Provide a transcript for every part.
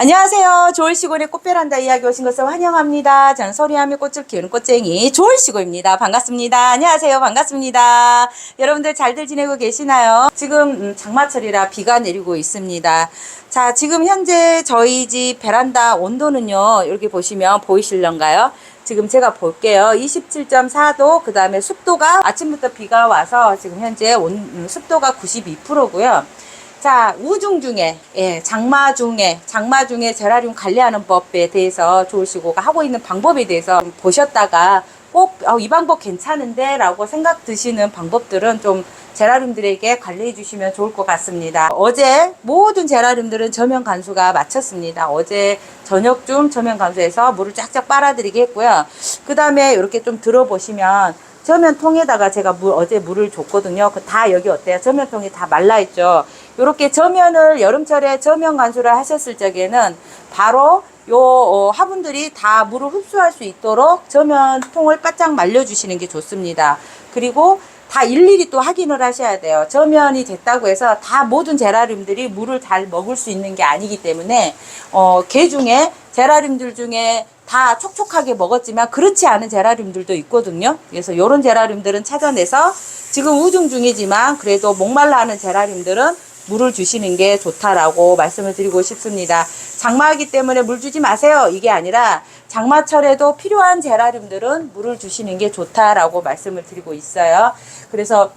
안녕하세요. 조울시골의 꽃베란다 이야기 오신 것을 환영합니다. 저는 소리하며 꽃을 키우는 꽃쟁이 조울시골입니다. 반갑습니다. 안녕하세요. 반갑습니다. 여러분들 잘들 지내고 계시나요? 지금 음, 장마철이라 비가 내리고 있습니다. 자, 지금 현재 저희 집 베란다 온도는요. 이렇게 보시면 보이실런가요? 지금 제가 볼게요. 27.4도, 그 다음에 습도가 아침부터 비가 와서 지금 현재 온, 음, 습도가 92%고요. 자, 우중 중에, 예, 장마 중에, 장마 중에 제라늄 관리하는 법에 대해서 조울시고가 하고 있는 방법에 대해서 좀 보셨다가 꼭, 어, 이 방법 괜찮은데? 라고 생각 드시는 방법들은 좀 제라늄들에게 관리해 주시면 좋을 것 같습니다. 어제 모든 제라늄들은 저면 간수가 마쳤습니다. 어제 저녁쯤 저면 간수해서 물을 쫙쫙 빨아들이게 했고요. 그 다음에 이렇게 좀 들어보시면 저면통에다가 제가 물, 어제 물을 줬거든요. 그다 여기 어때요? 저면통이 다 말라있죠. 이렇게 저면을 여름철에 저면 간수를 하셨을 적에는 바로 요 어, 화분들이 다 물을 흡수할 수 있도록 저면 통을 바짝 말려주시는 게 좋습니다. 그리고 다 일일이 또 확인을 하셔야 돼요. 저면이 됐다고 해서 다 모든 제라늄들이 물을 잘 먹을 수 있는 게 아니기 때문에 어, 개 중에 제라늄들 중에 다 촉촉하게 먹었지만 그렇지 않은 제라늄들도 있거든요. 그래서 이런 제라늄들은 찾아내서 지금 우중 중이지만 그래도 목말라 하는 제라늄들은 물을 주시는 게 좋다라고 말씀을 드리고 싶습니다. 장마하기 때문에 물 주지 마세요. 이게 아니라 장마철에도 필요한 제라늄들은 물을 주시는 게 좋다라고 말씀을 드리고 있어요. 그래서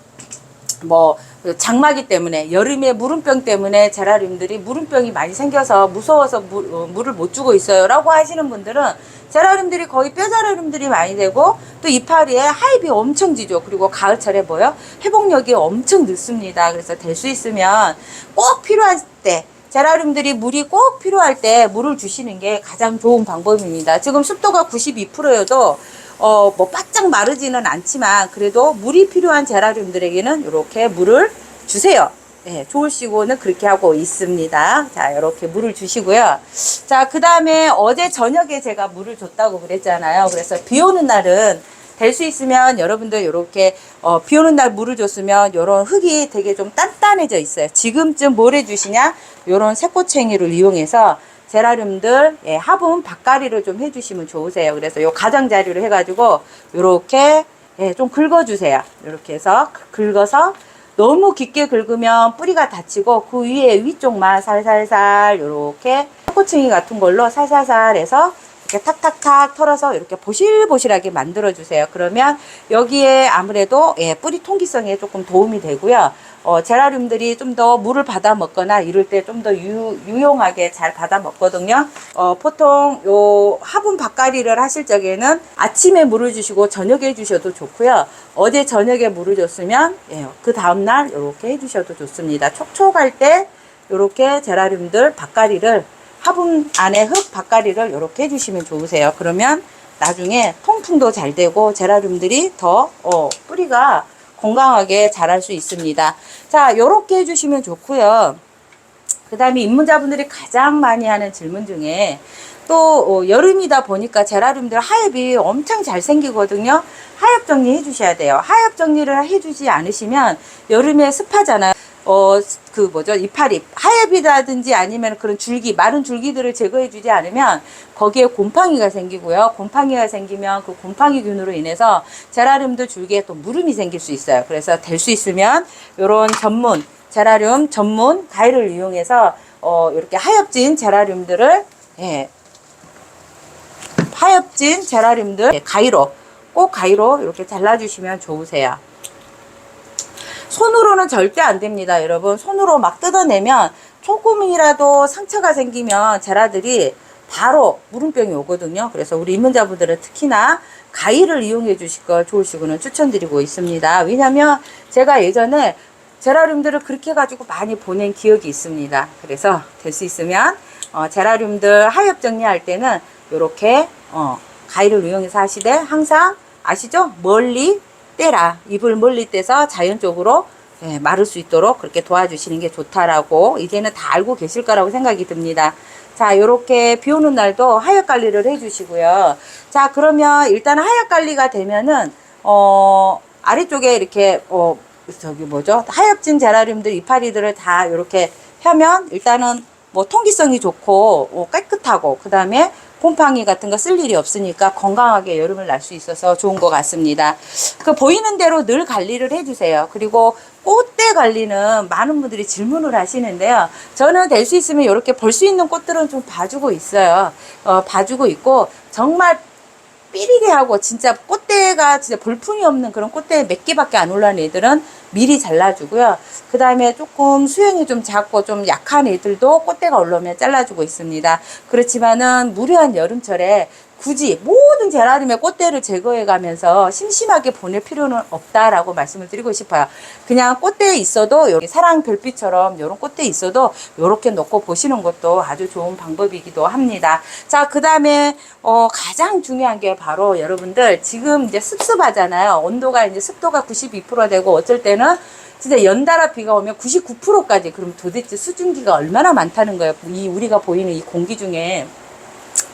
뭐 장마기 때문에 여름에 물음병 때문에 제라늄들이 물음병이 많이 생겨서 무서워서 물, 어, 물을 못 주고 있어요라고 하시는 분들은 제라늄들이 거의 뼈 제라늄들이 많이 되고 또 이파리에 하입이 엄청 지죠. 그리고 가을철에 뭐요? 회복력이 엄청 늦습니다. 그래서 될 수 있으면 꼭 필요할 때 제라늄들이 물이 꼭 필요할 때 물을 주시는 게 가장 좋은 방법입니다. 지금 습도가 92%여도 어, 뭐 바짝 마르지는 않지만 그래도 물이 필요한 제라늄들에게는 이렇게 물을 주세요. 네, 좋으시고는 그렇게 하고 있습니다. 자, 이렇게 물을 주시고요. 자, 그 다음에 어제 저녁에 제가 물을 줬다고 그랬잖아요. 그래서 비 오는 날은 될 수 있으면 여러분들 이렇게 어, 비 오는 날 물을 줬으면 이런 흙이 되게 좀 단단해져 있어요. 지금쯤 뭘 해주시냐? 이런 새꼬챙이를 이용해서 제라늄들 예, 화분 밭가리를 좀 해주시면 좋으세요. 그래서 요 가장자리로 해가지고 요렇게 예, 좀 긁어주세요. 이렇게 해서 긁어서 너무 깊게 긁으면 뿌리가 다치고 그 위에 위쪽만 살살살 요렇게 꼬챙이 같은 걸로 살살살 해서 이렇게 탁탁탁 털어서 이렇게 보실보실하게 만들어 주세요. 그러면 여기에 아무래도 예, 뿌리 통기성에 조금 도움이 되고요. 어, 제라늄들이 좀 더 물을 받아 먹거나 이럴 때 좀 더 유용하게 잘 받아 먹거든요. 어, 보통 요 화분 밭가리를 하실 적에는 아침에 물을 주시고 저녁에 해주셔도 좋고요. 어제 저녁에 물을 줬으면 예, 그 다음날 이렇게 해주셔도 좋습니다. 촉촉할 때 이렇게 제라늄들 밭가리를 화분 안에 흙 밭가리를 이렇게 해주시면 좋으세요. 그러면 나중에 통풍도 잘 되고 제라늄들이 더 어, 뿌리가 건강하게 자랄 수 있습니다. 자, 요렇게 해주시면 좋고요. 그 다음에 입문자분들이 가장 많이 하는 질문 중에 또 어, 여름이다 보니까 제라늄들 하엽이 엄청 잘 생기거든요. 하엽 정리 해 주셔야 돼요. 하엽 정리를 해 주지 않으시면 여름에 습하잖아요. 어, 그 뭐죠, 이파리, 하엽이라든지 아니면 그런 줄기, 마른 줄기들을 제거해주지 않으면 거기에 곰팡이가 생기고요. 곰팡이가 생기면 그 곰팡이균으로 인해서 제라늄도 줄기에 또 무름이 생길 수 있어요. 그래서 될 수 있으면 요런 전문, 제라늄 전문 가위를 이용해서 어, 이렇게 하엽진 제라늄들을, 예, 하엽진 제라늄들 예, 가위로, 꼭 가위로 이렇게 잘라주시면 좋으세요. 손으로는 절대 안 됩니다, 여러분. 손으로 막 뜯어내면 조금이라도 상처가 생기면 제라들이 바로 물음병이 오거든요. 그래서 우리 입문자분들은 특히나 가위를 이용해 주실 걸 좋으시고는 추천드리고 있습니다. 왜냐면 제가 예전에 제라늄들을 그렇게 가지고 많이 보낸 기억이 있습니다. 그래서 될 수 있으면 어, 제라늄들 하엽 정리할 때는 이렇게 어, 가위를 이용해서 하시되 항상 아시죠? 멀리 떼라. 잎을 멀리 떼서 자연적으로 예, 마를 수 있도록 그렇게 도와주시는 게 좋다라고 이제는 다 알고 계실 거라고 생각이 듭니다. 자, 요렇게 비 오는 날도 하엽 관리를 해 주시고요. 자, 그러면 일단 하엽 관리가 되면은 어, 아래쪽에 이렇게 어, 저기 뭐죠? 하엽진 제라늄들 이파리들을 다 이렇게 펴면 일단은 뭐 통기성이 좋고 어, 깨끗하고 그 다음에 곰팡이 같은 거 쓸 일이 없으니까 건강하게 여름을 날 수 있어서 좋은 것 같습니다. 그 보이는 대로 늘 관리를 해주세요. 그리고 꽃대 관리는 많은 분들이 질문을 하시는데요. 저는 될 수 있으면 이렇게 볼 수 있는 꽃들은 좀 봐주고 있어요. 어, 봐주고 있고 정말 삐리게 하고 진짜 꽃대가 진짜 볼품이 없는 그런 꽃대 몇 개밖에 안 올라온 애들은 미리 잘라주고요. 그 다음에 조금 수영이 좀 작고 좀 약한 애들도 꽃대가 올라오면 잘라주고 있습니다. 그렇지만은 무료한 여름철에 굳이 모든 제라늄의 꽃대를 제거해 가면서 심심하게 보낼 필요는 없다라고 말씀을 드리고 싶어요. 그냥 꽃대에 있어도 여기 사랑 별빛처럼 이런 꽃대 있어도 이렇게 놓고 보시는 것도 아주 좋은 방법이기도 합니다. 자, 그 다음에 어, 가장 중요한 게 바로 여러분들 지금 이제 습습하잖아요. 온도가 이제 습도가 92% 되고 어쩔 때는 진짜 연달아 비가 오면 99%까지 그럼 도대체 수증기가 얼마나 많다는 거예요. 이 우리가 보이는 이 공기 중에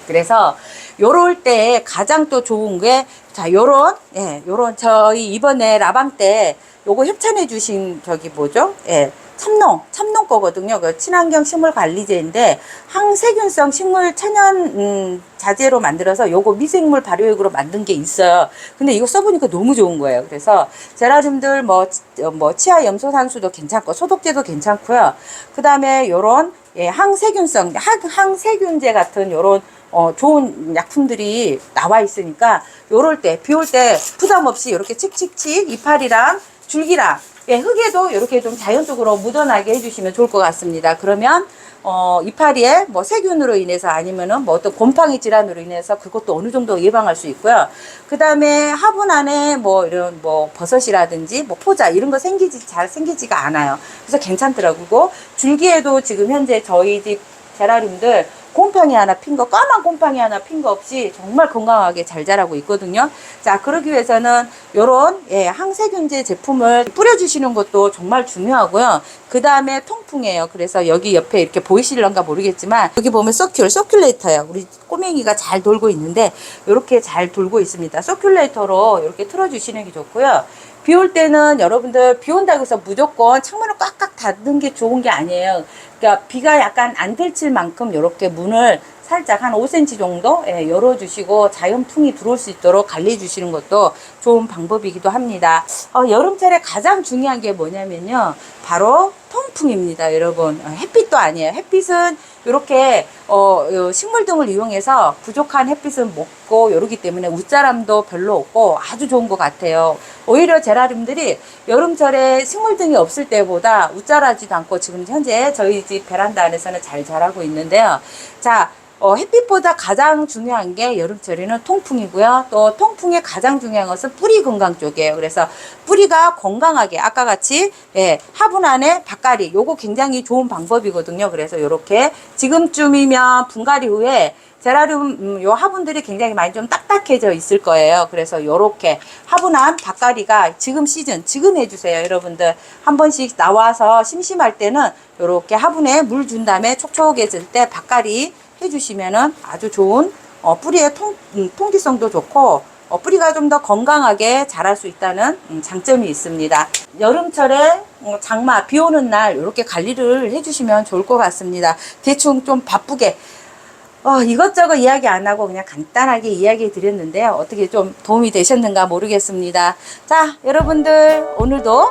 그래서 요럴 때 가장 또 좋은 게 자 요런 예 요런 저희 이번에 라방 때 요거 협찬해 주신 저기 뭐죠? 예 참농 참농 거거든요. 그 친환경 식물 관리제인데 항세균성 식물 천연 음, 자재로 만들어서 요거 미생물 발효액으로 만든 게 있어요. 근데 이거 써보니까 너무 좋은 거예요. 그래서 제라늄들 뭐, 어, 뭐 치아 염소 산수도 괜찮고 소독제도 괜찮고요. 그 다음에 요런 예, 항세균성 항, 항세균제 같은 요런 어, 좋은 약품들이 나와 있으니까 요럴 때, 비 올 때 부담 없이 이렇게 칙칙칙 이파리랑 줄기랑 예, 흙에도 이렇게 좀 자연적으로 묻어나게 해주시면 좋을 것 같습니다. 그러면 어, 이파리에 뭐 세균으로 인해서 아니면은 뭐 어떤 곰팡이 질환으로 인해서 그것도 어느 정도 예방할 수 있고요. 그 다음에 화분 안에 뭐 이런 뭐 버섯이라든지 뭐 포자 이런 거 생기지, 잘 생기지가 않아요. 그래서 괜찮더라고요. 줄기에도 지금 현재 저희 집 제라늄들 곰팡이 하나 핀 거, 까만 곰팡이 하나 핀 거 없이 정말 건강하게 잘 자라고 있거든요. 자, 그러기 위해서는 요런, 예, 항세균제 제품을 뿌려주시는 것도 정말 중요하고요. 그 다음에 통풍이에요. 그래서 여기 옆에 이렇게 보이실런가 모르겠지만, 여기 보면 서큘, 서큘레이터예요. 우리 꼬맹이가 잘 돌고 있는데, 이렇게 잘 돌고 있습니다. 서큘레이터로 이렇게 틀어주시는 게 좋고요. 비 올 때는 여러분들 비 온다고 해서 무조건 창문을 꽉꽉 닫는 게 좋은 게 아니에요. 그러니까 비가 약간 안 들칠 만큼 이렇게 문을 살짝 한 5cm 정도 예, 열어주시고 자연풍이 들어올 수 있도록 관리해 주시는 것도 좋은 방법이기도 합니다. 어, 여름철에 가장 중요한 게 뭐냐면요. 바로 통풍입니다, 여러분. 어, 햇빛도 아니에요. 햇빛은 이렇게 어, 요 식물 등을 이용해서 부족한 햇빛은 먹고 이러기 때문에 웃자람도 별로 없고 아주 좋은 것 같아요. 오히려 제라늄들이 여름철에 식물 등이 없을 때보다 웃자라지도 않고 지금 현재 저희 집 베란다 안에서는 잘 자라고 있는데요. 자, 어, 햇빛보다 가장 중요한 게 여름철에는 통풍이고요. 또 통풍의 가장 중요한 것은 뿌리 건강 쪽이에요. 그래서 뿌리가 건강하게 아까 같이 예, 화분 안에 밭갈이 요거 굉장히 좋은 방법이거든요. 그래서 요렇게 지금쯤이면 분갈이 후에 제라늄 음, 요 화분들이 굉장히 많이 좀 딱딱해져 있을 거예요. 그래서 요렇게 화분한 밭갈이가 지금 시즌 지금 해주세요, 여러분들. 한 번씩 나와서 심심할 때는 요렇게 화분에 물 준 다음에 촉촉해질 때 밭갈이 해주시면은 아주 좋은 어, 뿌리의 통, 음, 통기성도 좋고 어, 뿌리가 좀 더 건강하게 자랄 수 있다는 음, 장점이 있습니다. 여름철에 어, 장마 비 오는 날 이렇게 관리를 해주시면 좋을 것 같습니다. 대충 좀 바쁘게 어, 이것저것 이야기 안 하고 그냥 간단하게 이야기 드렸는데요. 어떻게 좀 도움이 되셨는가 모르겠습니다. 자, 여러분들 오늘도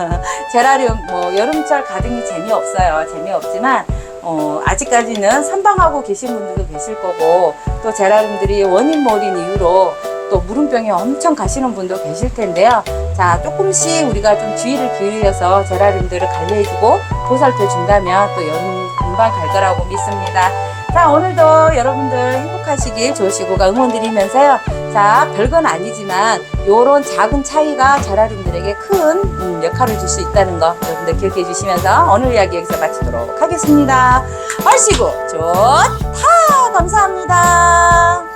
제라늄 뭐 여름철 가등이 재미없어요. 재미없지만 어, 아직까지는 선방하고 계신 분들도 계실 거고 또 제라늄들이 원인몰인 이유로 또 물음병에 엄청 가시는 분도 계실 텐데요. 자, 조금씩 우리가 좀 주의를 기울여서 제라늄들을 관리해주고 보살펴 준다면 또 여름 금방 갈 거라고 믿습니다. 자, 오늘도 여러분들 행복하시길 조시고가 응원드리면서요. 자, 별건 아니지만 요런 작은 차이가 제라늄들에게 큰 음, 역할을 줄 수 있다는 거 여러분들 기억해 주시면서 오늘 이야기 여기서 마치도록 하겠습니다. 얼씨구 좋다! 감사합니다.